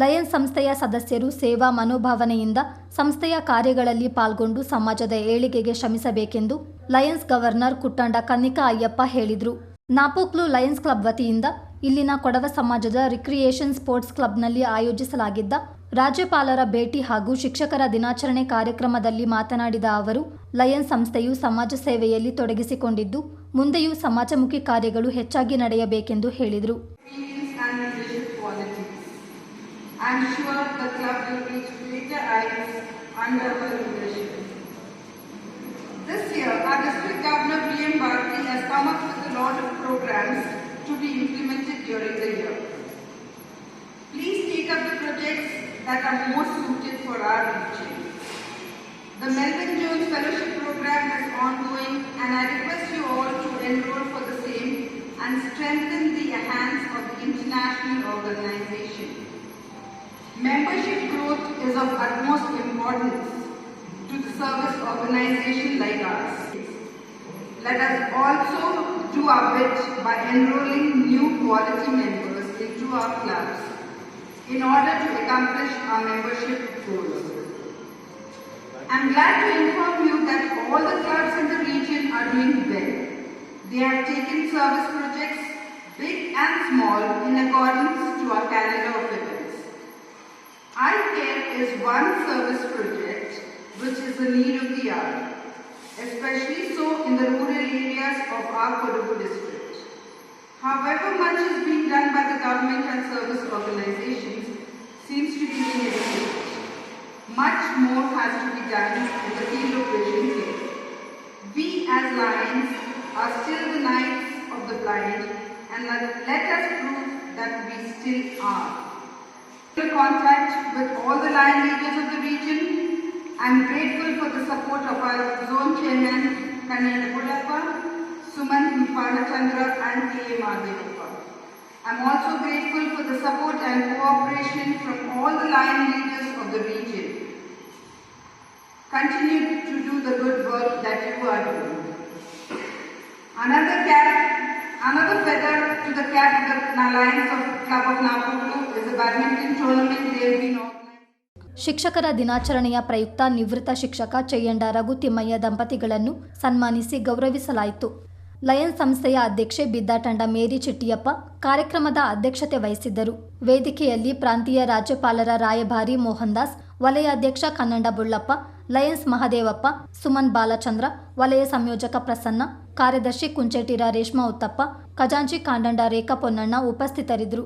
Lions ಸಂಸ್ಥೆಯ ಸದಸ್ಯರು ಸೇವಾ ಮನೋಭಾವನೆಯಿಂದ ಸಂಸ್ಥೆಯ ಕಾರ್ಯಗಳಲ್ಲಿ ಪಾಲ್ಗೊಂಡು ಸಮಾಜದ ಏಳಿಗೆಗೆ ಶ್ರಮಿಸಬೇಕೆಂದು ಲಯನ್ಸ್ ಗವರ್ನರ್ ಕುಟ್ಟಂಡ ಕನ್ನಿಕಾ ಅಯ್ಯಪ್ಪ ಹೇಳಿದರು. ನಾಪೋಕ್ಲು ಲಯನ್ಸ್ ಕ್ಲಬ್ ವತಿಯಿಂದ ಇಲ್ಲಿನ ಕೊಡವ ಸಮಾಜದ ರಿಕ್ರಿಯೇಷನ್ ಸ್ಪೋರ್ಟ್ಸ್ ಕ್ಲಬ್ನಲ್ಲಿ ಆಯೋಜಿಸಲಾಗಿದ್ದ ರಾಜ್ಯಪಾಲರ ಭೇಟಿ ಹಾಗೂ ಶಿಕ್ಷಕರ ದಿನಾಚರಣೆ ಕಾರ್ಯಕ್ರಮದಲ್ಲಿ ಮಾತನಾಡಿದ ಅವರು, ಲಯನ್ಸ್ ಸಂಸ್ಥೆಯು ಸಮಾಜ ಸೇವೆಯಲ್ಲಿ ತೊಡಗಿಸಿಕೊಂಡಿದ್ದು, ಮುಂದೆಯೂ ಸಮಾಜಮುಖಿ ಕಾರ್ಯಗಳು ಹೆಚ್ಚಾಗಿ ನಡೆಯಬೇಕೆಂದು ಹೇಳಿದರು. Experience and leadership qualities. I am sure the club will reach greater heights under her leadership. This year, our district governor B.M. Bharti has come up with a lot of programs to be implemented during the year. Please take up the projects that are more suited for our region. The Melvin Jones Fellowship Program is ongoing and I request you all to enroll for the same and strengthen the hands of the international organization. Membership growth is of utmost importance to the service organization like ours. Let us also do our bit by enrolling new quality members into our clubs in order to accomplish our membership goals. I'm glad to inform you that all the clubs in the region are doing well. They have taken service projects, big and small, in accordance to our calendar of events. Is one service project which is the need of the hour, especially so in the rural areas of our Kodagu district. However much is being done by the government and service organizations seems to be inadequate. Much more has to be done in the field of vision care. We as lions are still the knights of the blind and let us prove that we still are. In contact with all the lion leaders of the region, I am grateful for the support of our zone chairman Kanyan Gulappa, Suman Panachandra and K.A. Madhevappa. I am also grateful for the support and cooperation from all the lion leaders of the region. Continue to do the good work that you are doing. Another cap, another feather to the cap of the ಶಿಕ್ಷಕರ ದಿನಾಚರಣೆಯ ಪ್ರಯುಕ್ತ ನಿವೃತ್ತ ಶಿಕ್ಷಕ ಚಯ್ಯಂಡ ರಘುತಿಮ್ಮಯ್ಯ ದಂಪತಿಗಳನ್ನು ಸನ್ಮಾನಿಸಿ ಗೌರವಿಸಲಾಯಿತು. Lions ಸಂಸ್ಥೆಯ ಅಧ್ಯಕ್ಷೆ ಬಿದ್ದಾಟಂಡ ಮೇರಿ ಚಿಟ್ಟಿಯಪ್ಪ ಕಾರ್ಯಕ್ರಮದ ಅಧ್ಯಕ್ಷತೆ ವಹಿಸಿದ್ದರು. ವೇದಿಕೆಯಲ್ಲಿ ಪ್ರಾಂತೀಯ ರಾಜ್ಯಪಾಲರ ರಾಯಭಾರಿ ಮೋಹನ್ ದಾಸ್ ವಲಯ ಅಧ್ಯಕ್ಷ ಕನ್ನಡ ಬುಳ್ಳಪ್ಪ ಲಯನ್ಸ್ ಮಹದೇವಪ್ಪ, ಸುಮನ್ ಬಾಲಚಂದ್ರ, ವಲಯ ಸಂಯೋಜಕ ಪ್ರಸನ್ನ ಕಾರ್ಯದರ್ಶಿ ಕುಂಚೆಟ್ಟಿರ ರೇಷ್ಮಾ ಉತ್ತಪ್ಪ ಖಜಾಂಚಿ ಕಾಂಡಂಡ ರೇಖಾ ಪೊನ್ನಣ್ಣ ಉಪಸ್ಥಿತರಿದ್ದರು.